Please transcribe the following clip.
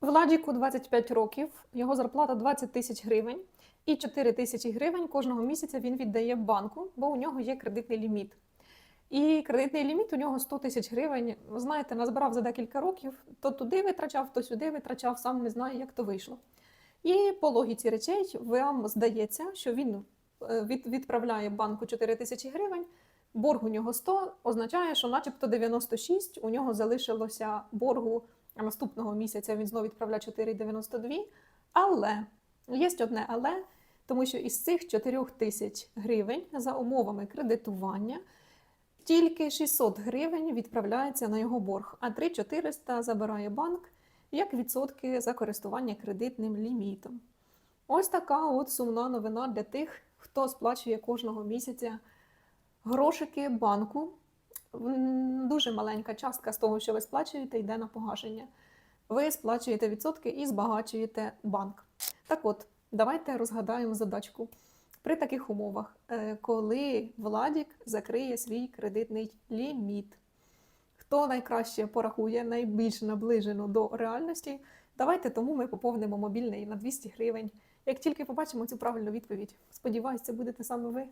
Владіку 25 років, його зарплата 20 тисяч гривень, і 4 тисячі гривень кожного місяця він віддає банку, бо у нього є кредитний ліміт. І кредитний ліміт у нього 100 тисяч гривень. Знаєте, назбирав за декілька років, то туди витрачав, то сюди витрачав, сам не знає, як то вийшло. І по логіці речей вам здається, що він е, відправляє банку 4 тисячі гривень, борг у нього 100, означає, що начебто 96 у нього залишилося боргу наступного місяця він знову відправляє 4,92. Але є одне але, тому що із цих 4 тисяч гривень за умовами кредитування тільки 600 гривень відправляється на його борг, а 3400 забирає банк як відсотки за користування кредитним лімітом. Ось така от сумна новина для тих, хто сплачує кожного місяця грошики банку. Дуже маленька частка з того, що ви сплачуєте, йде на погашення. Ви сплачуєте відсотки і збагачуєте банк. Так от, давайте розгадаємо задачку. При таких умовах, е, коли Владік закриє свій кредитний ліміт, хто найкраще порахує, найбільш наближено до реальності, давайте тому ми поповнимо мобільний на 200 гривень. Як тільки побачимо цю правильну відповідь, сподіваюся, це будете саме ви.